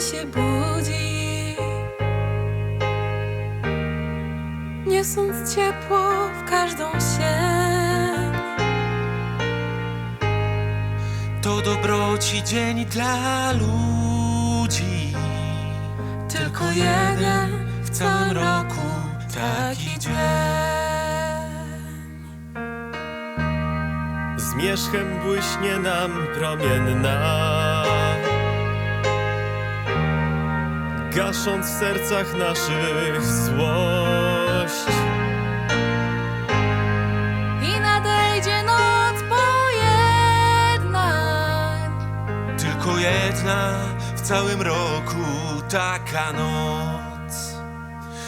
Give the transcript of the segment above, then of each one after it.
się budzi, niosąc ciepło w każdą sień. To dobroci dzień dla ludzi. Tylko jeden w całym roku taki dzień. Zmierzchem błyśnie nam promienna Gasząc w sercach naszych złość I nadejdzie noc pojednań. Tylko jedna w całym roku taka noc.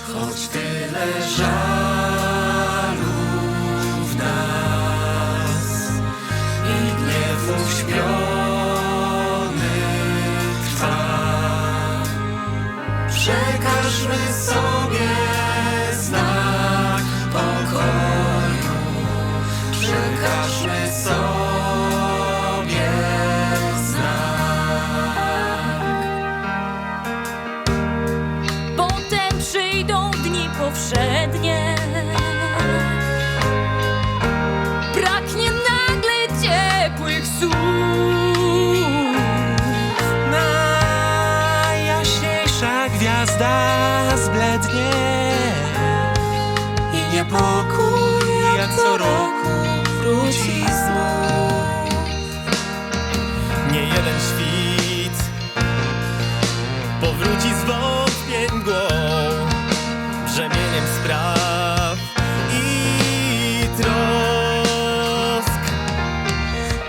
Choć tyle żalu Przekażmy sobie znak pokoju. Przekażmy sobie i niepokój jak co roku wróci znów. Nie jeden świt Powróci z wątpień mgłą Brzemieniem spraw i trosk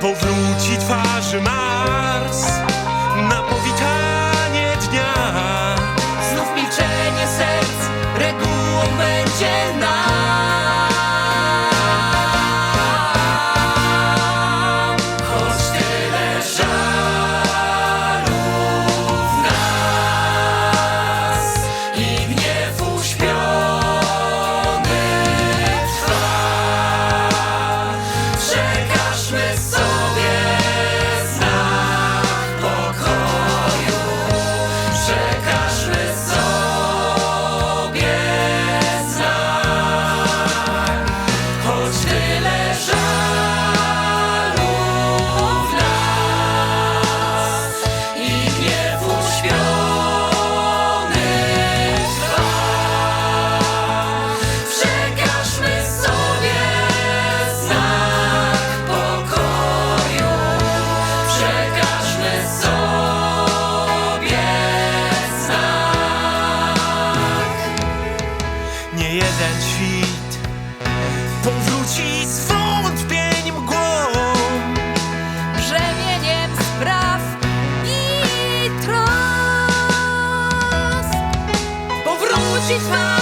Powróci twarzy Mars jeden świt powróci z wątpień mgłą. brzemieniem spraw i trosk. Powróci twarzy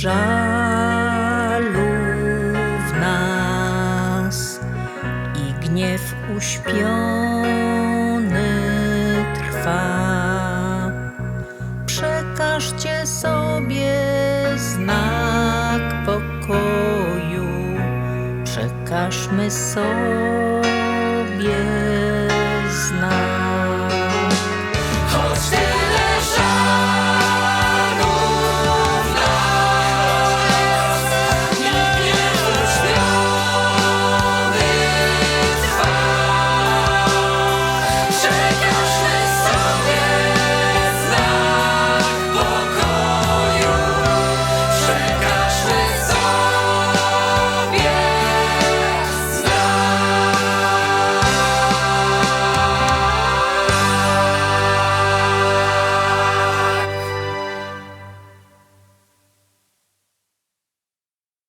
żalu w nas i gniew uśpiony trwa. Przekażcie sobie znak pokoju, przekażmy sobie